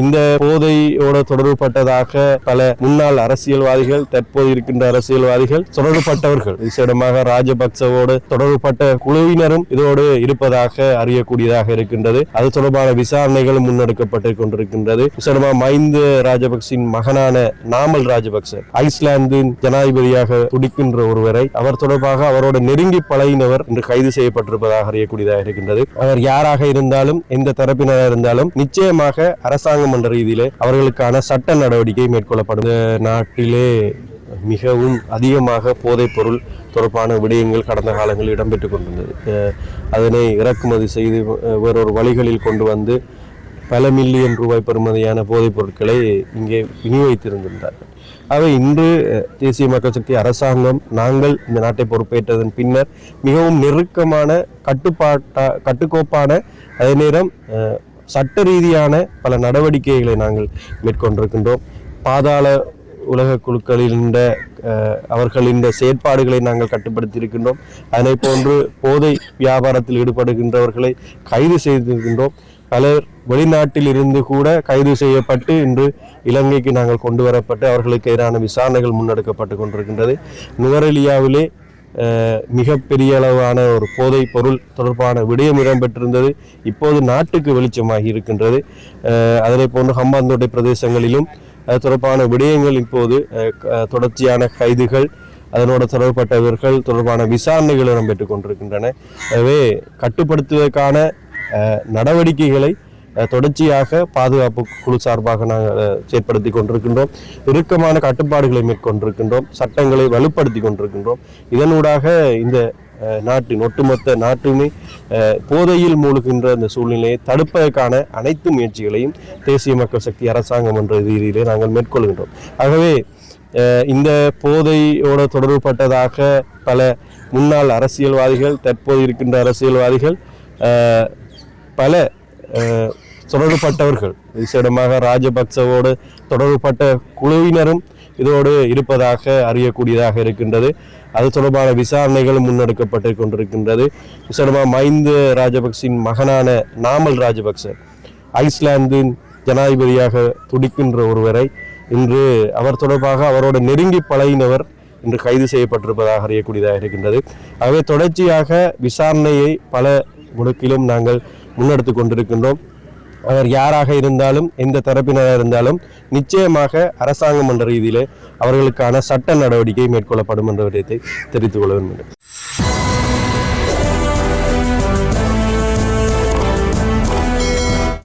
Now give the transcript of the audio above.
இந்த போதையோட தொடர்புபட்டதாக பல முன்னாள் அரசியல்வாதிகள் தற்போது இருக்கின்ற அரசியல்வாதிகள் தொடர்புபட்டவர்கள். விசேடமாக ராஜபக்சவோடு தொடர்புபட்ட குழுவினரும் இதோடு இருப்பதாக அறியக்கூடியதாக இருக்கின்றது. அது தொடர்பான விசாரணைகளும் முன்னெடுக்கப்பட்டு கொண்டிருக்கின்றது. விசேடமாக மைந்த ராஜபக்சின் மகனான நாமல் ராஜபக்ச ஐஸ்லாந்தின் ஜனாதிபதியாக துடிக்கின்ற ஒருவரை அவர் தொடர்பாக அவரோட நெருங்கி பழகினவர் இன்று கைது செய்யப்பட்டிருப்பதாக அறியக்கூடியதாக இருக்கின்றது. அவர் யாராக இருந்தாலும் எந்த தரப்பினராக இருந்தாலும் நிச்சயமாக அரசாங்க அரசாங்கம் என்ற ரீதியிலே அவர்களுக்கான சட்ட நடவடிக்கை மேற்கொள்ளப்படும். இந்த நாட்டிலே மிகவும் அதிகமாக போதைப்பொருள் தொடர்பான விடயங்கள் கடந்த காலங்களில் இடம்பெற்றுக் கொண்டிருந்தது. அதனை இறக்குமதி செய்து வேறொரு வழிகளில் கொண்டு வந்து பல மில்லியன் ரூபாய் பெறுமதியான போதைப் பொருட்களை இங்கே விநியோகித்திருந்திருந்தார்கள். அவை இன்று தேசிய மக்கள் சக்தி அரசாங்கம் நாங்கள் இந்த நாட்டை பொறுப்பேற்றதன் பின்னர் மிகவும் நெருக்கமான கட்டுப்பாட்டா கட்டுக்கோப்பான அதே நேரம் சட்ட ரீதியான பல நடவடிக்கைகளை நாங்கள் மேற்கொண்டிருக்கின்றோம். பாதாள உலக குழுக்களில் இந்த அவர்களின் செயற்பாடுகளை நாங்கள் கட்டுப்படுத்தி இருக்கின்றோம் அதனை போன்று போதை வியாபாரத்தில் ஈடுபடுகின்றவர்களை கைது செய்திருக்கின்றோம். பலர் வெளிநாட்டில் இருந்து கூட கைது செய்யப்பட்டு இன்று இலங்கைக்கு நாங்கள் கொண்டு வரப்பட்டு அவர்களுக்கு எதிரான விசாரணைகள் முன்னெடுக்கப்பட்டு கொண்டிருக்கின்றது. நுவரெலியாவிலே மிகப்பெரிய அளவான ஒரு போதைப் பொருள் தொடர்பான விடயம் இடம்பெற்றிருந்தது. இப்போது நாட்டுக்கு வெளிச்சமாகி இருக்கின்றது. அதனை போன்று ஹம்பாந்தோட்டை பிரதேசங்களிலும் அது தொடர்பான விடயங்கள் இப்போது தொடர்ச்சியான கைதுகள் அதனோட தொடர்பட்டவர்கள் தொடர்பான விசாரணைகள் இடம்பெற்றுக் கொண்டிருக்கின்றன. எனவே கட்டுப்படுத்துவதற்கான நடவடிக்கைகளை தொடர்ச்சியாக பாதுகாப்பு குழு சார்பாக நாங்கள் செயற்படுத்தி கொண்டிருக்கின்றோம். இறுக்கமான கட்டுப்பாடுகளை மேற்கொண்டிருக்கின்றோம். சட்டங்களை வலுப்படுத்தி கொண்டிருக்கின்றோம். இதனூடாக இந்த நாட்டின் ஒட்டுமொத்த நாட்டுமே போதையில் மூழ்கின்ற அந்த சூழ்நிலையை தடுப்பதற்கான அனைத்து முயற்சிகளையும் தேசிய மக்கள் சக்தி அரசாங்கம் என்ற ரீதியிலே நாங்கள் மேற்கொள்கின்றோம். ஆகவே இந்த போதையோட தொடர்புபட்டதாக பல முன்னாள் அரசியல்வாதிகள் தற்போது இருக்கின்ற அரசியல்வாதிகள் பல தொடர்புபட்டவர்கள். விசேடமாக ராஜபக்சவோடு தொடர்புபட்ட குழுவினரும் இதோடு இருப்பதாக அறியக்கூடியதாக இருக்கின்றது. அது தொடர்பான விசாரணைகள் முன்னெடுக்கப்பட்டு கொண்டிருக்கின்றது. விசேடமாக மைந்த ராஜபக்சின் மகனான நாமல் ராஜபக்ச ஐஸ்லாந்தின் ஜனாதிபதியாக துடிக்கின்ற ஒருவரை இன்று அவர் தொடர்பாக அவரோட நெருங்கி பழகினவர் இன்று கைது செய்யப்பட்டிருப்பதாக அறியக்கூடியதாக இருக்கின்றது. ஆகவே தொடர்ச்சியாக விசாரணையை பல முடுக்கிலும் நாங்கள் முன்னெடுத்து கொண்டிருக்கின்றோம். அவர் யாராக இருந்தாலும் எந்த தரப்பினராக இருந்தாலும் நிச்சயமாக அரசாங்கம் என்ற ரீதியிலே அவர்களுக்கான சட்ட நடவடிக்கை மேற்கொள்ளப்படும் என்ற விடயத்தை தெரிவித்துக் கொள்ள வேண்டும்.